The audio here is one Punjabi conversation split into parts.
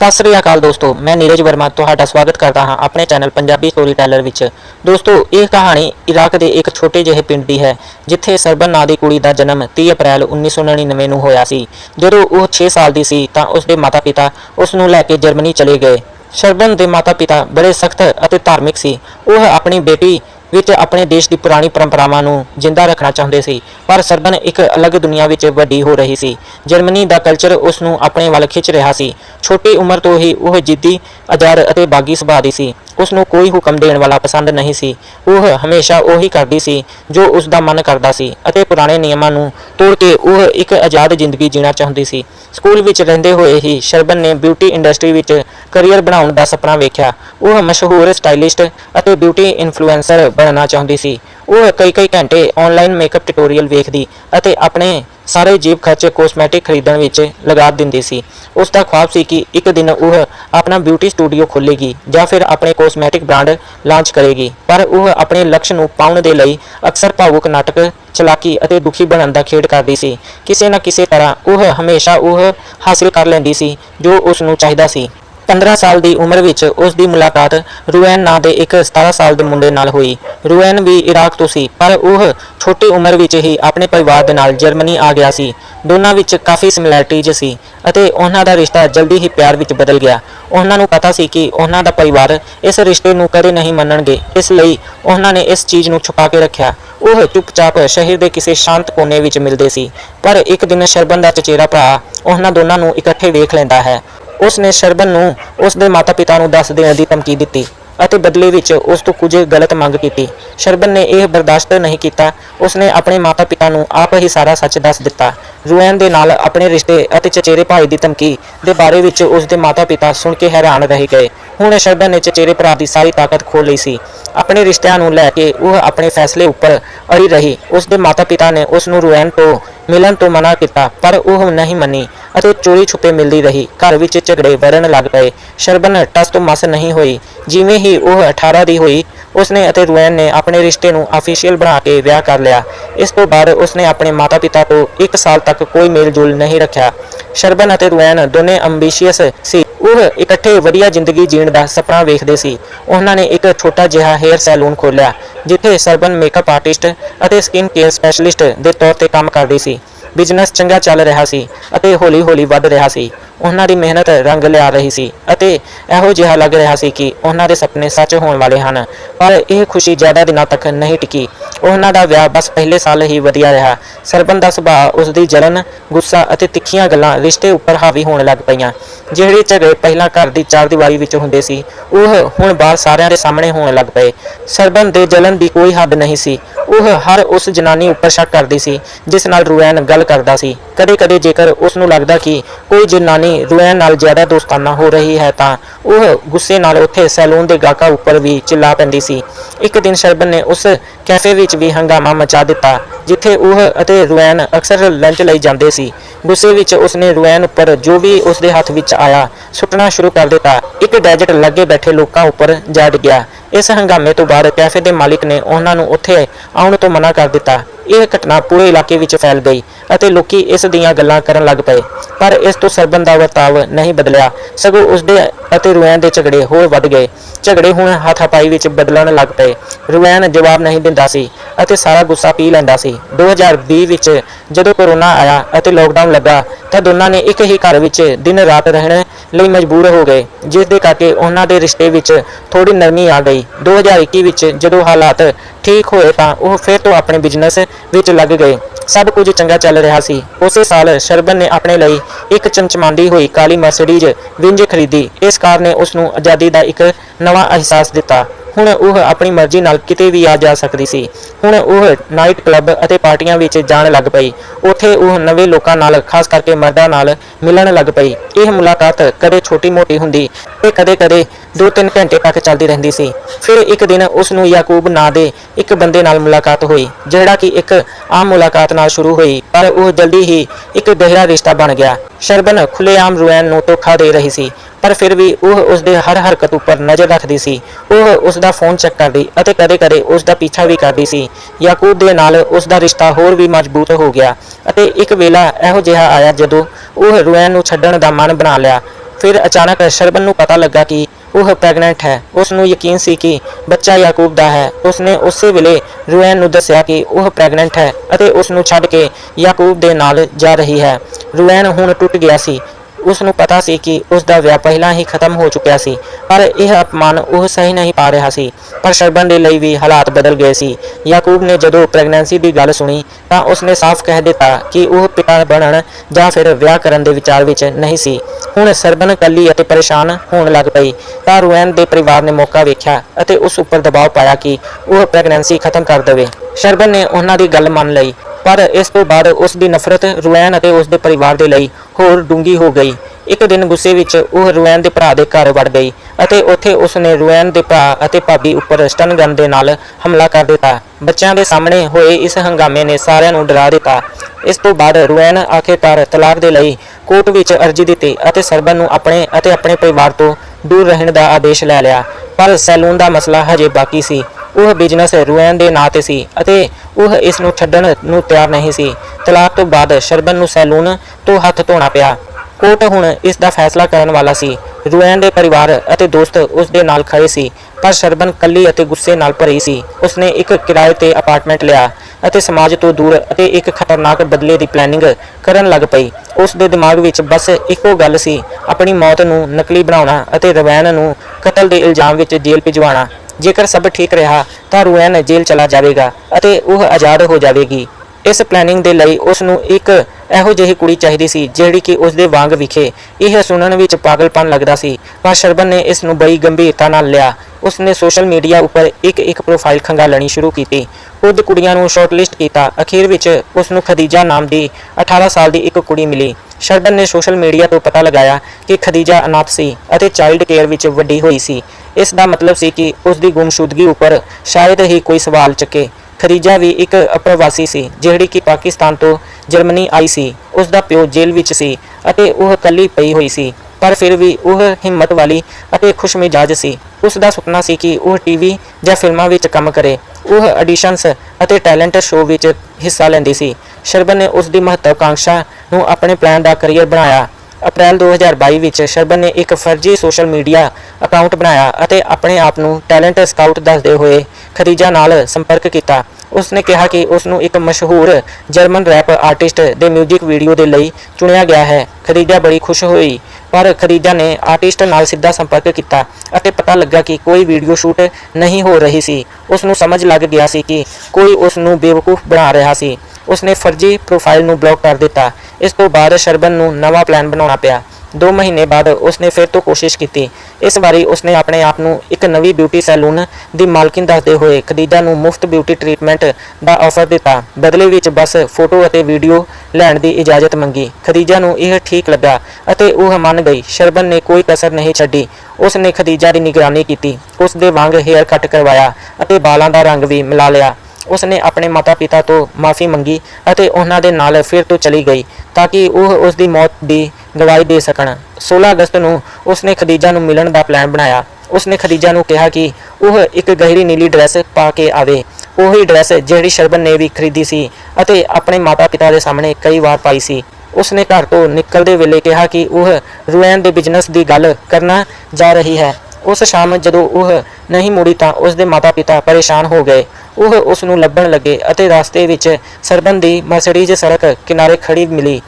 ਸਤਿ ਸ੍ਰੀ ਅਕਾਲ ਦੋਸਤੋ, ਮੈਂ ਨੀਰਜ ਵਰਮਾ ਤੁਹਾਡਾ ਸਵਾਗਤ ਕਰਦਾ ਹਾਂ ਆਪਣੇ ਚੈਨਲ ਪੰਜਾਬੀ ਸਟੋਰੀ ਟੈਲਰ ਵਿੱਚ। ਦੋਸਤੋ, ਇਹ ਕਹਾਣੀ ਇਰਾਕ ਦੇ ਇੱਕ ਛੋਟੇ ਜਿਹੇ ਪਿੰਡ ਦੀ ਹੈ, ਜਿੱਥੇ ਸਰਬਨ ਨਾਂ ਦੀ ਕੁੜੀ ਦਾ ਜਨਮ 30 ਅਪ੍ਰੈਲ 1999 ਨੂੰ ਹੋਇਆ ਸੀ। ਜਦੋਂ ਉਹ 6 ਸਾਲ ਦੀ ਸੀ, ਤਾਂ ਉਸ ਦੇ ਮਾਤਾ-ਪਿਤਾ ਉਸ ਨੂੰ ਲੈ ਕੇ ਜਰਮਨੀ ਚਲੇ ਗਏ। ਸਰਬਨ ਦੇ ਮਾਤਾ-ਪਿਤਾ ਬੜੇ ਸਖਤ ਅਤੇ ਧਾਰਮਿਕ ਸੀ। ਉਹ ਆਪਣੀ ਬੇਟੀ ਵਿੱਚ ਆਪਣੇ ਦੇਸ਼ ਦੀ ਪੁਰਾਣੀ ਪਰੰਪਰਾਵਾਂ ਨੂੰ ਜਿੰਦਾ ਰੱਖਣਾ ਚਾਹੁੰਦੇ ਸੀ, ਪਰ ਸਰਬਨ ਇੱਕ ਅਲੱਗ ਦੁਨੀਆ ਵਿੱਚ ਵੱਡੀ ਹੋ ਰਹੀ ਸੀ। ਜਰਮਨੀ ਦਾ ਕਲਚਰ ਉਸ ਨੂੰ ਆਪਣੇ ਵੱਲ ਖਿੱਚ ਰਿਹਾ ਸੀ। ਛੋਟੀ ਉਮਰ ਤੋਂ ਹੀ ਉਹ ਜਿੱਦੀ, ਅਜਾਰ ਅਤੇ ਬਾਗੀ ਸੁਭਾਅ ਦੀ ਸੀ। ਉਸ ਨੂੰ ਕੋਈ ਹੁਕਮ ਦੇਣ ਵਾਲਾ ਪਸੰਦ ਨਹੀਂ ਸੀ। ਉਹ ਹਮੇਸ਼ਾ ਉਹੀ ਕਰਦੀ ਸੀ ਜੋ ਉਸ ਦਾ ਮਨ ਕਰਦਾ ਸੀ ਅਤੇ ਪੁਰਾਣੇ ਨਿਯਮਾਂ ਨੂੰ ਤੋੜ ਕੇ ਉਹ ਇੱਕ ਆਜ਼ਾਦ ਜ਼ਿੰਦਗੀ ਜੀਣਾ ਚਾਹੁੰਦੀ ਸੀ। ਸਕੂਲ ਵਿੱਚ ਰਹਿੰਦੇ ਹੋਏ ਹੀ ਸ਼ਰਬਨ ਨੇ ਬਿਊਟੀ ਇੰਡਸਟਰੀ ਵਿੱਚ ਕੈਰੀਅਰ ਬਣਾਉਣ ਦਾ ਸੁਪਨਾ ਵੇਖਿਆ। ਉਹ ਮਸ਼ਹੂਰ ਸਟਾਈਲਿਸਟ ਅਤੇ ਬਿਊਟੀ ਇਨਫਲੂਐਂਸਰ ਬਣਨਾ ਚਾਹੁੰਦੀ ਸੀ। ਉਹ ਕਈ ਕਈ ਘੰਟੇ ਆਨਲਾਈਨ ਮੇਕਅਪ ਟਿਊਟੋਰੀਅਲ ਵੇਖਦੀ ਅਤੇ ਆਪਣੇ ਸਾਰੇ ਜੀਬ ਖਰਚ ਕੋਸਮੈਟਿਕ ਖਰੀਦਣ ਵਿੱਚ ਲਗਾ ਦਿੰਦੀ ਸੀ। ਉਸ ਦਾ ਖੁਆਬ ਸੀ ਕਿ ਇੱਕ ਦਿਨ ਉਹ ਆਪਣਾ ਬਿਊਟੀ ਸਟੂਡੀਓ ਖੋਲੇਗੀ ਜਾਂ ਫਿਰ ਆਪਣੇ ਕੋਸਮੈਟਿਕ ਬ੍ਰਾਂਡ ਲਾਂਚ ਕਰੇਗੀ। ਪਰ ਉਹ ਆਪਣੇ ਲਕਸ਼ ਨੂੰ ਪਾਉਣ ਦੇ ਲਈ ਅਕਸਰ ਭਾਵੁਕ ਨਾਟਕ, ਚਲਾਕੀ ਅਤੇ ਦੁਖੀ ਬਣਨ ਦਾ ਖੇਡ ਕਰਦੀ ਸੀ। ਕਿਸੇ ਨਾ ਕਿਸੇ ਤਰ੍ਹਾਂ ਉਹ ਹਮੇਸ਼ਾ ਉਹ ਹਾਸਿਲ ਕਰ ਲੈਂਦੀ ਸੀ ਜੋ ਉਸ ਨੂੰ ਚਾਹੀਦਾ ਸੀ। 15 ਸਾਲ ਦੀ ਉਮਰ ਵਿੱਚ ਉਸ ਦੀ ਮੁਲਾਕਾਤ ਰੂਐਨ ਨਾਂ ਦੇ ਇੱਕ 17 ਸਾਲ ਦੇ ਮੁੰਡੇ ਨਾਲ ਹੋਈ। ਰੂਐਨ ਵੀ ਇਰਾਕ ਤੋਂ ਸੀ, ਪਰ ਉਹ ਛੋਟੀ ਉਮਰ ਵਿੱਚ ਹੀ ਆਪਣੇ ਪਰਿਵਾਰ ਦੇ ਨਾਲ ਜਰਮਨੀ ਆ ਗਿਆ ਸੀ। ਦੋਨਾਂ ਵਿੱਚ ਕਾਫੀ ਸਿਮਿਲੈਰਿਟੀਜ਼ ਸੀ ਅਤੇ ਉਹਨਾਂ ਦਾ ਰਿਸ਼ਤਾ ਜਲਦੀ ਹੀ ਪਿਆਰ ਵਿੱਚ ਬਦਲ ਗਿਆ। ਉਹਨਾਂ ਨੂੰ ਪਤਾ ਸੀ ਕਿ ਉਹਨਾਂ ਦਾ ਪਰਿਵਾਰ ਇਸ ਰਿਸ਼ਤੇ ਨੂੰ ਕਦੇ ਨਹੀਂ ਮੰਨਣਗੇ, ਇਸ ਲਈ ਉਹਨਾਂ ਨੇ ਇਸ ਚੀਜ਼ ਨੂੰ ਛੁਪਾ ਕੇ ਰੱਖਿਆ। ਉਹ ਚੁੱਪਚਾਪ ਸ਼ਹਿਰ ਦੇ ਕਿਸੇ ਸ਼ਾਂਤ ਕੋਨੇ ਵਿੱਚ ਮਿਲਦੇ ਸੀ, ਪਰ ਇੱਕ ਦਿਨ ਸ਼ਰਬਨ ਦਾ ਚਚੇਰਾ ਭਰਾ ਉਹਨਾਂ ਦੋਨਾਂ ਨੂੰ ਇਕੱਠੇ ਵੇਖ ਲੈਂਦਾ ਹੈ। ਉਸ ਨੇ ਸ਼ਰਬਨ ਨੂੰ ਉਸ ਦੇ ਮਾਤਾ-ਪਿਤਾ ਨੂੰ ਦੱਸ ਦੇਣ ਦੀ ਧਮਕੀ ਦਿੱਤੀ ਅਤੇ ਬਦਲੇ ਵਿੱਚ ਉਸ ਤੋਂ ਕੁਝ ਗਲਤ ਮੰਗ ਕੀਤੀ। ਸ਼ਰਬਨ ਨੇ ਇਹ ਬਰਦਾਸ਼ਤ ਨਹੀਂ ਕੀਤਾ। ਉਸ ਨੇ ਆਪਣੇ ਮਾਤਾ-ਪਿਤਾ ਨੂੰ ਆਪ ਹੀ ਸਾਰਾ ਸੱਚ ਦੱਸ ਦਿੱਤਾ। ਰੂਐਨ ਦੇ ਨਾਲ ਆਪਣੇ ਰਿਸ਼ਤੇ ਅਤੇ ਚਚੇਰੇ ਭਾਈ ਦੀ ਧਮਕੀ ਦੇ ਬਾਰੇ ਵਿੱਚ ਉਸ ਦੇ ਮਾਤਾ-ਪਿਤਾ ਸੁਣ ਕੇ ਹੈਰਾਨ ਰਹਿ ਗਏ। ਹੁਣ ਸ਼ਰਬਨ ਨੇ ਚਚੇਰੇ ਭਰਾ ਦੀ ਸਾਰੀ ਤਾਕਤ ਖੋ ਲਈ ਸੀ। ਆਪਣੇ ਰਿਸ਼ਤਿਆਂ ਨੂੰ ਲੈ ਕੇ ਉਹ ਆਪਣੇ ਫੈਸਲੇ ਉੱਪਰ ਅੜੀ ਰਹੀ। ਉਸ ਦੇ ਮਾਤਾ-ਪਿਤਾ ਨੇ ਉਸ ਨੂੰ ਰੂਐਨ ਤੋਂ ਮਿਲਣ ਤੋਂ ਮਨਾ ਕੀਤਾ, ਪਰ ਉਹ ਨਹੀਂ ਮੰਨੀ। ਅਤੇ ਚੋਰੀ ਛੁਪੇ ਮਿਲਦੀ ਰਹੀ। ਘਰ ਵਿੱਚ ਝਗੜੇ ਵਰਨ ਲੱਗ ਪਏ। ਸ਼ਰਬਨ ਟਸ ਤੋਂ ਮਸ ਨਹੀਂ ਹੋਈ। ਜਿਵੇਂ ਹੀ ਉਹ 18 ਦੀ ਹੋਈ, ਉਸਨੇ ਅਤੇ ਰੂਐਨ ਨੇ ਆਪਣੇ ਰਿਸ਼ਤੇ ਨੂੰ ਅਫੀਸ਼ੀਅਲ ਬਣਾ ਕੇ ਵਿਆਹ ਕਰ ਲਿਆ। ਇਸ ਤੋਂ ਬਾਅਦ ਉਸਨੇ ਆਪਣੇ ਮਾਤਾ-ਪਿਤਾ ਤੋਂ 1 ਸਾਲ ਤੱਕ ਕੋਈ ਮੇਲ-ਜੋਲ ਨਹੀਂ ਰੱਖਿਆ। ਸ਼ਰਬਨ ਅਤੇ ਰੂਐਨ ਦੋਨੇ ਅੰਬੀਸ਼ੀਅਸ ਸੀ। ਉਹ ਇਕੱਠੇ ਵਧੀਆ ਜ਼ਿੰਦਗੀ ਜੀਣ ਦਾ ਸੁਪਨਾ ਵੇਖਦੇ ਸੀ। ਉਹਨਾਂ ਨੇ ਇੱਕ ਛੋਟਾ ਜਿਹਾ ਹੇਅਰ ਸੈਲੂਨ ਖੋਲ੍ਹਿਆ, ਜਿੱਥੇ ਸਰਬਨ ਮੇਕਅਪ ਆਰਟਿਸਟ ਅਤੇ ਸਕਿਨ ਕੇਅਰ ਸਪੈਸ਼ਲਿਸਟ ਦੇ ਤੌਰ ਤੇ ਕੰਮ ਕਰਦੀ ਸੀ। ਬਿਜ਼ਨਸ ਚੰਗਾ ਚੱਲ ਰਿਹਾ ਸੀ ਅਤੇ ਹੌਲੀ-ਹੌਲੀ ਵੱਧ ਰਿਹਾ ਸੀ। ਉਹਨਾਂ ਦੀ ਮਿਹਨਤ ਰੰਗ ਲਿਆ ਰਹੀ ਸੀ ਅਤੇ ਇਹੋ ਜਿਹਾ ਲੱਗ ਰਿਹਾ ਸੀ ਕਿ ਉਹਨਾਂ ਦੇ ਸੁਪਨੇ ਸੱਚ ਹੋਣ ਵਾਲੇ ਹਨ। ਪਰ ਇਹ ਖੁਸ਼ੀ ਜ਼ਿਆਦਾ ਦਿਨਾਂ ਤੱਕ ਨਹੀਂ ਟਿਕੀ। ਉਹਨਾਂ ਦਾ ਵਿਆਹ ਬਸ ਪਹਿਲੇ ਸਾਲ ਹੀ ਵਧੀਆ ਰਿਹਾ। ਸਰਬਨ ਦਾ ਸੁਭਾਅ ਉਸ ਦੀ ਜਲਨ, ਗੁੱਸਾ ਅਤੇ ਤਿੱਖੀਆਂ ਗੱਲਾਂ ਰਿਸ਼ਤੇ ਉੱਪਰ ਹਾਵੀ ਹੋਣ ਲੱਗ ਪਈਆਂ। ਜਿਹੜੇ ਝਗੜੇ ਪਹਿਲਾਂ ਘਰ ਦੀ ਚਾਰ ਦੀਵਾਰੀ ਵਿੱਚ ਹੁੰਦੇ ਸੀ, ਉਹ ਹੁਣ ਬਾਹਰ ਸਾਰਿਆਂ ਦੇ ਸਾਹਮਣੇ ਹੋਣ ਲੱਗ ਪਏ। ਸਰਬਨ ਦੇ ਜਲਨ ਦੀ ਕੋਈ ਹੱਦ ਨਹੀਂ ਸੀ। ਉਹ ਹਰ ਉਸ ਜਨਾਨੀ ਉੱਪਰ ਸ਼ੱਕ ਕਰਦੀ ਸੀ, ਜਿਸ ਨਾਲ ਰੂਐਨ ਗੱਲ ਕਰਦਾ ਸੀ। ਕਦੇ-ਕਦੇ ਜੇਕਰ ਉਸ ਨੂੰ ਲੱਗਦਾ ਕਿ ਕੋਈ ਜਨਾਨੀ ਰੂਐਨ ਨਾਲ ਜ਼ਿਆਦਾ ਦੋਸਤਾਨਾ ਹੋ ਰਹੀ ਹੈ ਤਾਂ ਉਹ ਗੁੱਸੇ ਨਾਲ ਉੱਥੇ ਸੈਲੂਨ ਦੇ ਗਾਹਕਾਂ ਉੱਪਰ ਵੀ ਚਿੱਲਾ ਪੈਂਦੀ ਸੀ। ਇੱਕ ਦਿਨ ਸ਼ਰਬਨ ਨੇ ਉਸ ਕੈਫੇ ਵਿੱਚ ਵੀ ਹੰਗਾਮਾ ਮਚਾ ਦਿੱਤਾ, ਜਿੱਥੇ ਉਹ ਅਤੇ ਰੂਐਨ ਅਕਸਰ ਲੰਚ ਲਈ ਜਾਂਦੇ ਸੀ। ਗੁੱਸੇ ਵਿੱਚ ਉਸਨੇ ਰੂਐਨ ਉੱਪਰ ਜੋ ਵੀ ਉਸਦੇ ਹੱਥ ਵਿੱਚ ਆਇਆ, ਸੁੱਟਣਾ ਸ਼ੁਰੂ ਕਰ ਦਿੱਤਾ। ਇੱਕ ਡੈਜਟ ਲੱਗੇ ਬੈਠੇ ਲੋਕਾਂ ਉੱਪਰ ਜਾ ਡਿੱਗਿਆ ਇਸ ਹੰਗਾਮੇ ਤੋਂ ਬਾਅਦ ਕੈਫੇ ਦੇ ਮਾਲਿਕ ਨੇ ਉਹਨਾਂ ਨੂੰ ਉੱਥੇ ਆਉਣ ਤੋਂ ਮਨਾ ਕਰ ਦਿੱਤਾ। ਇਹ ਘਟਨਾ ਪੂਰੇ ਇਲਾਕੇ ਵਿੱਚ ਫੈਲ ਗਈ ਅਤੇ ਲੋਕੀ ਇਸ ਦੀਆਂ ਗੱਲਾਂ ਕਰਨ ਲੱਗ ਪਏ। ਪਰ ਇਸ ਤੋਂ ਸਰਬਨ ਦਾ ਵਰਤਾਵ ਨਹੀਂ ਬਦਲਿਆ। ਸਗੋਂ ਉਸਦੇ ਅਤੇ ਰੂਐਨ ਦੇ ਝਗੜੇ ਹੋਰ ਵੱਧ ਗਏ। ਝਗੜੇ ਹੁਣ ਹੱਥਾਪਾਈ ਵਿੱਚ ਬਦਲਣ ਲੱਗ ਪਏ। ਰੂਐਨ ਜਵਾਬ ਨਹੀਂ ਦਿੰਦਾ ਸੀ ਅਤੇ ਸਾਰਾ ਗੁੱਸਾ ਪੀ ਲੈਂਦਾ ਸੀ। 2020 ਵਿੱਚ ਜਦੋਂ ਕਰੋਨਾ ਆਇਆ ਅਤੇ ਲੋਕਡਾਊਨ ਲੱਗਾ, ਤਾਂ ਦੋਨਾਂ ਨੇ ਇੱਕ ਹੀ ਘਰ ਵਿੱਚ ਦਿਨ ਰਾਤ ਰਹਿਣ ਲਈ ਮਜਬੂਰ ਹੋ ਗਏ ਜਿਸ ਦੇ ਕਰਕੇ ਉਹਨਾਂ ਦੇ ਰਿਸ਼ਤੇ ਵਿੱਚ ਥੋੜੀ ਨਰਮੀ ਆ ਗਈ। 2021 ਵਿੱਚ ਜਦੋਂ ਹਾਲਾਤ ਠੀਕ ਹੋਏ ਤਾਂ ਉਹ ਫਿਰ ਤੋਂ ਆਪਣੇ ਬਿਜ਼ਨਸ ਵਿੱਚ ਲੱਗ ਗਏ। ਸਭ ਕੁਝ ਚੰਗਾ ਚੱਲ ਰਿਹਾ ਸੀ। ਉਸੇ ਸਾਲ ਸ਼ਰਬਨ ਨੇ ਆਪਣੇ ਲਈ ਇੱਕ ਚਮਚਮਾਂਦੀ ਹੋਈ ਕਾਲੀ ਮਰਸੀਡੀਜ਼ ਵਿੰਜ ਖਰੀਦੀ। ਇਸ ਕਾਰ ਨੇ ਉਸ ਨੂੰ ਆਜ਼ਾਦੀ ਦਾ ਇੱਕ ਨਵਾਂ ਅਹਿਸਾਸ ਦਿੱਤਾ। ਹੁਣ ਉਹ ਆਪਣੀ ਮਰਜ਼ੀ ਨਾਲ ਕਿਤੇ ਵੀ ਆ ਜਾ ਸਕਦੀ ਸੀ। ਹੁਣ ਉਹ ਨਾਈਟ ਕਲੱਬ ਅਤੇ ਪਾਰਟੀਆਂ ਵਿੱਚ ਜਾਣ ਲੱਗ ਪਈ। ਉੱਥੇ ਉਹ ਨਵੇਂ ਲੋਕਾਂ ਨਾਲ, ਖਾਸ ਕਰਕੇ ਮਰਦਾਂ ਨਾਲ ਮਿਲਣ ਲੱਗ ਪਈ। ਇਹ ਮੁਲਾਕਾਤ ਕਦੇ ਛੋਟੀ-ਮੋਟੀ ਹੁੰਦੀ ਤੇ ਕਦੇ-ਕਦੇ 2-3 ਘੰਟੇ ਤੱਕ ਚੱਲਦੀ ਰਹਿੰਦੀ ਸੀ। ਫਿਰ ਇੱਕ ਦਿਨ ਉਸ ਨੂੰ ਯਾਕੂਬ ਨਾਂ ਦੇ ਇੱਕ ਬੰਦੇ ਨਾਲ ਮੁਲਾਕਾਤ ਹੋਈ, ਜਿਹੜਾ ਕਿ ਇੱਕ ਆਮ ਮੁਲਾਕਾਤ ਨਾਲ ਸ਼ੁਰੂ ਹੋਈ, ਪਰ ਉਹ ਜਲਦੀ ਹੀ ਇੱਕ ਗਹਿਰਾ ਰਿਸ਼ਤਾ ਬਣ ਗਿਆ। ਸ਼ਰਬਨ ਖੁੱਲੇਆਮ ਰੂਐਨ ਨੂੰ ਧੋਖਾ ਦੇ ਰਹੀ ਸੀ, ਪਰ ਫਿਰ ਵੀ ਉਹ ਉਸ ਦੇ ਹਰ ਹਰਕਤ ਉੱਪਰ ਨਜ਼ਰ ਰੱਖਦੀ ਸੀ। ਉਹ ਉਸ ਦਾ ਫੋਨ ਚੈੱਕ ਕਰਦੀ ਅਤੇ ਕਦੇ-ਕਦੇ ਉਸ ਦਾ ਪਿੱਛਾ ਵੀ ਕਰਦੀ ਸੀ। ਯਾਕੂਬ ਦੇ ਨਾਲ ਉਸ ਦਾ ਰਿਸ਼ਤਾ ਹੋਰ ਵੀ ਮਜ਼ਬੂਤ ਹੋ ਗਿਆ ਅਤੇ ਇੱਕ ਵੇਲਾ ਇਹੋ ਜਿਹਾ ਆਇਆ ਜਦੋਂ ਉਹ ਰੂਐਨ ਨੂੰ ਛੱਡਣ ਦਾ ਮਨ ਬਣਾ ਲਿਆ। ਫਿਰ ਅਚਾਨਕ ਸ਼ਰਬਨ ਨੂੰ ਪਤਾ ਲੱਗਾ ਕਿ ਉਹ ਪ੍ਰੈਗਨੈਂਟ ਹੈ। ਉਸ ਨੂੰ ਯਕੀਨ ਸੀ ਕਿ ਬੱਚਾ ਯਾਕੂਬ ਦਾ ਹੈ। ਉਸ ਨੇ ਉਸੇ ਵੇਲੇ ਰੂਐਨ ਨੂੰ ਦੱਸਿਆ ਕਿ ਉਹ ਪ੍ਰੈਗਨੈਂਟ ਹੈ ਅਤੇ ਉਸ ਨੂੰ ਛੱਡ ਕੇ ਯਾਕੂਬ ਦੇ ਨਾਲ ਜਾ ਰਹੀ ਹੈ। ਰੂਐਨ ਹੁਣ ਟੁੱਟ ਗਿਆ ਸੀ। ਉਸ ਨੂੰ ਪਤਾ ਸੀ ਕਿ ਉਸ ਦਾ ਵਿਆਹ ਪਹਿਲਾਂ ਹੀ ਖਤਮ ਹੋ ਚੁੱਕਿਆ ਸੀ, ਪਰ ਇਹ ਅਪਮਾਨ ਉਹ ਸਹੀ ਨਹੀਂ ਪਾ ਰਿਹਾ ਸੀ। ਪਰ ਸ਼ਰਬਨ ਦੇ ਲਈ ਵੀ ਹਾਲਾਤ ਬਦਲ ਗਏ ਸੀ। ਯਾਕੂਬ ਨੇ ਜਦੋਂ ਪ੍ਰੈਗਨੈਂਸੀ ਦੀ ਗੱਲ ਸੁਣੀ, ਤਾਂ ਉਸ ਨੇ ਸਾਫ਼ ਕਹਿ ਦਿੱਤਾ ਕਿ ਉਹ ਪਿਤਾ ਬਣਨ ਜਾਂ ਫਿਰ ਵਿਆਹ ਕਰਨ ਦੇ ਵਿਚਾਰ ਵਿੱਚ ਨਹੀਂ ਸੀ। ਹੁਣ ਸਰਬਨ ਕੱਲੀ ਅਤੇ ਪਰੇਸ਼ਾਨ ਹੋਣ ਲੱਗ ਪਈ, ਤਾਂ ਰੂਐਨ ਦੇ ਪਰਿਵਾਰ ਨੇ ਮੌਕਾ ਵੇਖਿਆ ਅਤੇ ਉਸ ਉੱਪਰ ਦਬਾਅ ਪਾਇਆ ਕਿ ਉਹ ਪ੍ਰੈਗਨੈਂਸੀ ਖਤਮ ਕਰ ਦੇਵੇ। ਸ਼ਰਬਨ ਨੇ ਉਹਨਾਂ ਦੀ ਗੱਲ ਮੰਨ ਲਈ ਪਰ ਇਸ ਤੋਂ ਬਾਅਦ ਉਸ ਦੀ ਨਫ਼ਰਤ ਰੂਐਨ ਅਤੇ ਉਸ ਦੇ ਪਰਿਵਾਰ ਦੇ ਲਈ ਹੋਰ ਡੂੰਗੀ ਹੋ ਗਈ। ਇੱਕ ਦਿਨ ਗੁੱਸੇ ਵਿੱਚ ਉਹ ਰੂਐਨ ਦੇ ਭਰਾ ਦੇ ਘਰ ਵੜ ਗਈ ਅਤੇ ਉੱਥੇ ਉਸ ਨੇ ਰੂਐਨ ਦੇ ਭਰਾ ਅਤੇ ਭਾਬੀ ਉੱਪਰ ਸਟਨ ਗਨ ਦੇ ਨਾਲ ਹਮਲਾ ਕਰ ਦਿੱਤਾ। ਬੱਚਿਆਂ ਦੇ ਸਾਹਮਣੇ ਹੋਏ ਇਸ ਹੰਗਾਮੇ ਨੇ ਸਾਰਿਆਂ ਨੂੰ ਡਰਾ ਦਿੱਤਾ। ਇਸ ਤੋਂ ਬਾਅਦ ਰੂਐਨ ਆਖਿਰਕਾਰ ਤਲਾਕ ਦੇ ਲਈ ਕੋਰਟ ਵਿੱਚ ਅਰਜ਼ੀ ਦਿੱਤੀ ਅਤੇ ਸਰਬਨ ਨੂੰ ਆਪਣੇ ਅਤੇ ਆਪਣੇ ਪਰਿਵਾਰ ਤੋਂ ਦੂਰ ਰਹਿਣ ਦਾ ਆਦੇਸ਼ ਲੈ ਲਿਆ। ਪਰ ਸੈਲੂਨ ਦਾ ਮਸਲਾ ਹਜੇ ਬਾਕੀ ਸੀ। ਉਹ ਬਿਜ਼ਨਸ ਰੂਐਨ ਦੇ ਨਾਂ ਤੇ ਸੀ ਅਤੇ ਉਹ ਇਸ ਨੂੰ ਛੱਡਣ ਨੂੰ ਤਿਆਰ ਨਹੀਂ ਸੀ। ਤਲਾਕ ਤੋਂ ਬਾਅਦ ਸ਼ਰਬਨ ਨੂੰ ਸੈਲੂਨ ਤੋਂ ਹੱਥ ਧੋਣਾ ਪਿਆ। ਕੋਰਟ ਹੁਣ ਇਸ ਦਾ ਫੈਸਲਾ ਕਰਨ ਵਾਲਾ ਸੀ। ਰੂਐਨ ਦੇ ਪਰਿਵਾਰ ਅਤੇ ਦੋਸਤ ਉਸ ਦੇ ਨਾਲ ਖੜੇ ਸੀ, ਪਰ ਸ਼ਰਬਨ ਕੱਲੀ ਅਤੇ ਗੁੱਸੇ ਨਾਲ ਭਰੀ ਸੀ। ਉਸਨੇ ਇੱਕ ਕਿਰਾਏ ਤੇ ਅਪਾਰਟਮੈਂਟ ਲਿਆ ਅਤੇ ਸਮਾਜ ਤੋਂ ਦੂਰ ਅਤੇ ਇੱਕ ਖਤਰਨਾਕ ਬਦਲੇ ਦੀ ਪਲੈਨਿੰਗ ਕਰਨ ਲੱਗ ਪਈ। ਉਸ ਦੇ ਦਿਮਾਗ ਵਿੱਚ ਬਸ ਇੱਕੋ ਗੱਲ ਸੀ, ਆਪਣੀ ਮੌਤ ਨੂੰ ਨਕਲੀ ਬਣਾਉਣਾ ਅਤੇ ਰਵੈਨ ਨੂੰ ਕਤਲ ਦੇ ਇਲਜ਼ਾਮ ਵਿੱਚ ਜੇਲ੍ਹ ਭਿਜਵਾਉਣਾ। ਜੇਕਰ ਸਭ ਠੀਕ ਰਿਹਾ ਤਾਂ ਰੂਐਨ ਜੇਲ੍ਹ ਚਲਾ ਜਾਵੇਗਾ ਅਤੇ ਉਹ ਆਜ਼ਾਦ ਹੋ ਜਾਵੇਗੀ। ਇਸ ਪਲੈਨਿੰਗ ਦੇ ਲਈ ਉਸ ਨੂੰ ਇੱਕ ਇਹੋ ਜਿਹੀ ਕੁੜੀ ਚਾਹੀਦੀ ਸੀ, ਜਿਹੜੀ ਕਿ ਉਸ ਦੇ ਵਾਂਗ ਵਿਖੇ ਇਹ ਸੁਣਨ ਵਿੱਚ ਪਾਗਲਪਨ ਲੱਗਦਾ ਸੀ। ਪਰ ਸ਼ਰਬਨ ਨੇ ਇਸ ਨੂੰ ਬੜੀ ਗੰਭੀਰਤਾ ਨਾਲ ਲਿਆ। ਉਸ ਨੇ ਸੋਸ਼ਲ ਮੀਡੀਆ ਉੱਪਰ ਇੱਕ ਇੱਕ ਪ੍ਰੋਫਾਈਲ ਖੰਗਾਲਣੀ ਸ਼ੁਰੂ ਕੀਤੀ। ਖੁਦ ਕੁੜੀਆਂ ਨੂੰ ਸ਼ਾਰਟਲਿਸਟ ਕੀਤਾ। ਅਖੀਰ ਵਿੱਚ ਉਸ ਨੂੰ ਖਦੀਜਾ ਨਾਮ ਦੀ 18 ਸਾਲ ਦੀ ਇੱਕ ਕੁੜੀ ਮਿਲੀ। ਸ਼ਰਬਨ ਨੇ ਸੋਸ਼ਲ ਮੀਡੀਆ ਤੋਂ ਪਤਾ ਲਗਾਇਆ ਕਿ ਖਦੀਜਾ ਅਨਾਥ ਸੀ ਅਤੇ ਚਾਈਲਡ ਕੇਅਰ ਵਿੱਚ ਵੱਡੀ ਹੋਈ ਸੀ। ਇਸ ਦਾ ਮਤਲਬ ਸੀ ਕਿ ਉਸ ਦੀ ਗੁੰਮਸ਼ੁਦਗੀ ਉੱਪਰ ਸ਼ਾਇਦ ਹੀ ਕੋਈ ਸਵਾਲ ਚੱਕੇ। ਖਰੀਜਾ ਵੀ ਇੱਕ ਅਪਰਵਾਸੀ ਸੀ, ਜਿਹੜੀ ਕਿ ਪਾਕਿਸਤਾਨ ਤੋਂ ਜਰਮਨੀ ਆਈ ਸੀ। ਉਸ ਦਾ ਪਿਓ ਜੇਲ੍ਹ ਵਿੱਚ ਸੀ ਅਤੇ ਉਹ ਇਕੱਲੀ ਪਈ ਹੋਈ ਸੀ, ਪਰ ਫਿਰ ਵੀ ਉਹ ਹਿੰਮਤ ਵਾਲੀ ਅਤੇ ਖੁਸ਼ਮਿਜਾਜ ਸੀ। ਉਸ ਦਾ ਸੁਪਨਾ ਸੀ ਕਿ ਉਹ ਟੀਵੀ ਜਾਂ ਫਿਲਮਾਂ ਵਿੱਚ ਕੰਮ ਕਰੇ। ਉਹ ਆਡੀਸ਼ਨਸ ਅਤੇ ਟੈਲੈਂਟ ਸ਼ੋਅ ਵਿੱਚ ਹਿੱਸਾ ਲੈਂਦੀ ਸੀ। ਸ਼ਰਬਨ ਨੇ ਉਸ ਦੀ ਮਹੱਤਵਾਕਾਂक्षा ਨੂੰ ਆਪਣੇ ਪਲਾਨ ਦਾ ਕਰੀਅਰ ਬਣਾਇਆ। ਅਪ੍ਰੈਲ 2022 ਵਿੱਚ ਸ਼ਰਬਨ ਨੇ ਇੱਕ ਫਰਜ਼ੀ ਸੋਸ਼ਲ ਮੀਡੀਆ ਅਕਾਊਂਟ ਬਣਾਇਆ ਅਤੇ ਆਪਣੇ ਆਪ ਨੂੰ ਟੈਲੈਂਟ ਸਕਾਊਟ ਦੱਸਦੇ ਹੋਏ ਖਰੀਜਾ ਨਾਲ ਸੰਪਰਕ ਕੀਤਾ। ਉਸ ਨੇ ਕਿਹਾ ਕਿ ਉਸ ਨੂੰ ਇੱਕ ਮਸ਼ਹੂਰ ਜਰਮਨ ਰੈਪ ਆਰਟਿਸਟ ਦੇ 뮤직 ਵੀਡੀਓ ਦੇ ਲਈ ਚੁਣਿਆ ਗਿਆ ਹੈ। ਖਰੀਜਾ ਬੜੀ ਖੁਸ਼ ਹੋਈ ਪਰ ਖਰੀਜਾ ਨੇ ਆਰਟਿਸਟ ਨਾਲ ਸਿੱਧਾ ਸੰਪਰਕ ਕੀਤਾ ਅਤੇ ਪਤਾ ਲੱਗਾ ਕਿ ਕੋਈ ਵੀਡੀਓ ਸ਼ੂਟ ਨਹੀਂ ਹੋ ਰਹੀ ਸੀ। ਉਸ ਨੂੰ ਸਮਝ ਲੱਗ ਗਿਆ ਸੀ ਕਿ ਕੋਈ ਉਸ ਨੂੰ ਬੇਵਕੂਫ ਬਣਾ ਰਿਹਾ ਸੀ। ਉਸਨੇ ਫਰਜ਼ੀ ਪ੍ਰੋਫਾਈਲ ਨੂੰ ਬਲੌਕ ਕਰ ਦਿੱਤਾ। ਇਸ ਤੋਂ ਬਾਅਦ ਸ਼ਰਬਨ ਨੂੰ ਨਵਾਂ ਪਲਾਨ ਬਣਾਉਣਾ ਪਿਆ। 2 ਮਹੀਨੇ ਬਾਅਦ ਉਸਨੇ ਫਿਰ ਤੋਂ ਕੋਸ਼ਿਸ਼ ਕੀਤੀ। ਇਸ ਵਾਰੀ ਉਸਨੇ ਆਪਣੇ ਆਪ ਨੂੰ ਇੱਕ ਨਵੀਂ ਬਿਊਟੀ ਸੈਲੂਨ ਦੀ ਮਾਲਕਿਨ ਦੱਸਦੇ ਹੋਏ ਖਦੀਜਾ ਨੂੰ ਮੁਫਤ ਬਿਊਟੀ ਟ੍ਰੀਟਮੈਂਟ ਦਾ ਆਫਰ ਦਿੱਤਾ। ਬਦਲੇ ਵਿੱਚ ਬਸ ਫੋਟੋ ਅਤੇ ਵੀਡੀਓ ਲੈਣ ਦੀ ਇਜਾਜ਼ਤ ਮੰਗੀ। ਖਦੀਜਾ ਨੂੰ ਇਹ ਠੀਕ ਲੱਗਾ ਅਤੇ ਉਹ ਮੰਨ ਗਈ, ਸ਼ਰਬਨ ਨੇ ਕੋਈ ਕਸਰ ਨਹੀਂ ਛੱਡੀ। ਉਸ ਨੇ ਖਦੀਜਾ ਦੀ ਨਿਗਰਾਨੀ ਕੀਤੀ। ਉਸ ਦੇ ਵਾਂਗ ਹੇਅਰ ਕੱਟ ਕਰਵਾਇਆ ਅਤੇ ਵਾਲਾਂ ਦਾ ਰੰਗ ਵੀ ਮਿਲਾ ਲਿਆ। ਉਸ ਨੇ ਆਪਣੇ ਮਾਤਾ-ਪਿਤਾ ਤੋਂ ਮਾਫੀ ਮੰਗੀ ਅਤੇ ਉਹਨਾਂ ਦੇ ਨਾਲ ਫਿਰ ਤੋਂ ਚਲੀ ਗਈ ਤਾਂ ਕਿ ਉਹ ਉਸ ਦੀ ਮੌਤ ਦੀ ਗਵਾਹੀ ਦੇ ਸਕਣ। 16 ਅਗਸਤ ਨੂੰ ਉਸ ਨੇ ਖਦੀਜਾ ਨੂੰ ਮਿਲਣ ਦਾ ਪਲਾਨ ਬਣਾਇਆ। ਉਸ ਨੇ ਖਦੀਜਾ ਨੂੰ ਕਿਹਾ ਕਿ ਉਹ ਇੱਕ ਗਹਿਰੀ ਨੀਲੀ ਡਰੈਸ ਪਾ ਕੇ ਆਵੇ। ਉਹੀ ਡਰੈਸ ਜਿਹੜੀ ਸ਼ਰਬਨ ਨੇ ਵੀ ਖਰੀਦੀ ਸੀ ਅਤੇ ਆਪਣੇ ਮਾਤਾ-ਪਿਤਾ ਦੇ ਸਾਹਮਣੇ ਕਈ ਵਾਰ ਪਾਈ ਸੀ। ਉਸ ਨੇ ਘਰ ਤੋਂ ਨਿਕਲਦੇ ਵੇਲੇ ਕਿਹਾ ਕਿ ਉਹ ਰੂਐਨ ਦੇ ਬਿਜ਼ਨਸ ਦੀ ਗੱਲ ਕਰਨਾ ਜਾ ਰਹੀ ਹੈ। ਉਸ ਸ਼ਾਮ ਜਦੋਂ ਉਹ ਨਹੀਂ ਮੁੜੀ ਤਾਂ ਉਸ ਦੇ ਮਾਤਾ-ਪਿਤਾ ਪਰੇਸ਼ਾਨ ਹੋ ਗਏ। ਉਹ ਉਸ ਨੂੰ ਲੱਭਣ ਲੱਗੇ ਅਤੇ ਰਸਤੇ ਵਿੱਚ ਸਰਬਨ ਦੀ ਮਰਸੀਡੀਜ਼ ਸੜਕ ਕਿਨਾਰੇ ਖੜੀ ਮਿਲੀ।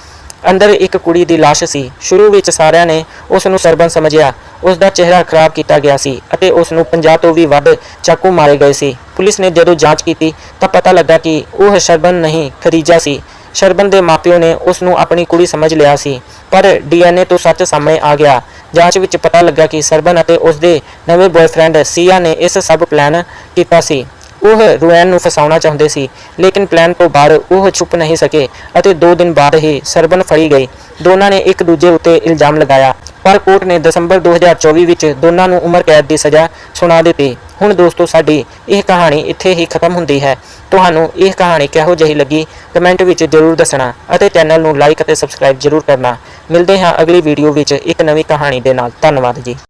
ਅੰਦਰ ਇੱਕ ਕੁੜੀ ਦੀ ਲਾਸ਼ ਸੀ। ਸ਼ੁਰੂ ਵਿੱਚ ਸਾਰਿਆਂ ਨੇ ਉਸ ਨੂੰ ਸਰਬਨ ਸਮਝਿਆ। ਉਸ ਦਾ ਚਿਹਰਾ ਖਰਾਬ ਕੀਤਾ ਗਿਆ ਸੀ ਅਤੇ ਉਸ ਨੂੰ 50 ਤੋਂ ਵੀ ਵੱਧ ਚਾਕੂ ਮਾਰੇ ਗਏ ਸੀ। ਪੁਲਿਸ ਨੇ ਜਦੋਂ ਜਾਂਚ ਕੀਤੀ ਤਾਂ ਪਤਾ ਲੱਗਾ ਕਿ ਉਹ ਸਰਬਨ ਨਹੀਂ, ਖਰੀਜਾ ਸੀ। ਸ਼ਰਬਨ ਦੇ ਮਾਪਿਓ ਨੇ ਉਸ ਨੂੰ ਆਪਣੀ ਕੁੜੀ ਸਮਝ ਲਿਆ ਸੀ, ਪਰ ਡੀਐਨਏ ਤੋਂ ਸੱਚ ਸਾਹਮਣੇ ਆ ਗਿਆ। ਜਾਂਚ ਵਿੱਚ ਪਤਾ ਲੱਗਾ ਕਿ ਸਰਬਨ ਅਤੇ ਉਸ ਦੇ ਨਵੇਂ ਬॉयਫ੍ਰੈਂਡ ਸੀਆ ਨੇ ਇਸ ਸਭ ਪਲਾਨ ਕੀਤਾ ਸੀ। ਉਹ ਰੂਐਨ ਨੂੰ ਫਸਾਉਣਾ ਚਾਹੁੰਦੇ ਸੀ, ਲੇਕਿਨ ਪਲਾਨ ਤੋਂ ਬਾਹਰ ਉਹ ਛੁਪ ਨਹੀਂ ਸਕੇ ਅਤੇ 2 ਦਿਨ ਬਾਅਦ ਹੀ ਸਰਬਨ ਫੜੀ ਗਈ। ਦੋਨਾਂ ਨੇ ਇੱਕ ਦੂਜੇ ਉੱਤੇ ਇਲਜ਼ਾਮ ਲਗਾਇਆ। ਪਰ ਕੋਰਟ ਨੇ ਦਸੰਬਰ 2024 ਵਿੱਚ ਦੋਨਾਂ ਨੂੰ ਉਮਰ ਕੈਦ ਦੀ ਸਜ਼ਾ ਸੁਣਾ ਦਿੱਤੀ। ਹੁਣ ਦੋਸਤੋ, ਸਾਡੀ ਇਹ ਕਹਾਣੀ ਇੱਥੇ ਹੀ ਖਤਮ ਹੁੰਦੀ ਹੈ। ਤੁਹਾਨੂੰ ਇਹ ਕਹਾਣੀ ਕਿਹੋ ਜਿਹੀ ਲੱਗੀ, ਕਮੈਂਟ ਵਿੱਚ ਜ਼ਰੂਰ ਦੱਸਣਾ ਅਤੇ ਚੈਨਲ ਨੂੰ ਲਾਈਕ ਅਤੇ ਸਬਸਕ੍ਰਾਈਬ ਜ਼ਰੂਰ ਕਰਨਾ। ਮਿਲਦੇ ਹਾਂ ਅਗਲੀ ਵੀਡੀਓ ਵਿੱਚ ਇੱਕ ਨਵੀਂ ਕਹਾਣੀ ਦੇ ਨਾਲ। ਧੰਨਵਾਦ ਜੀ।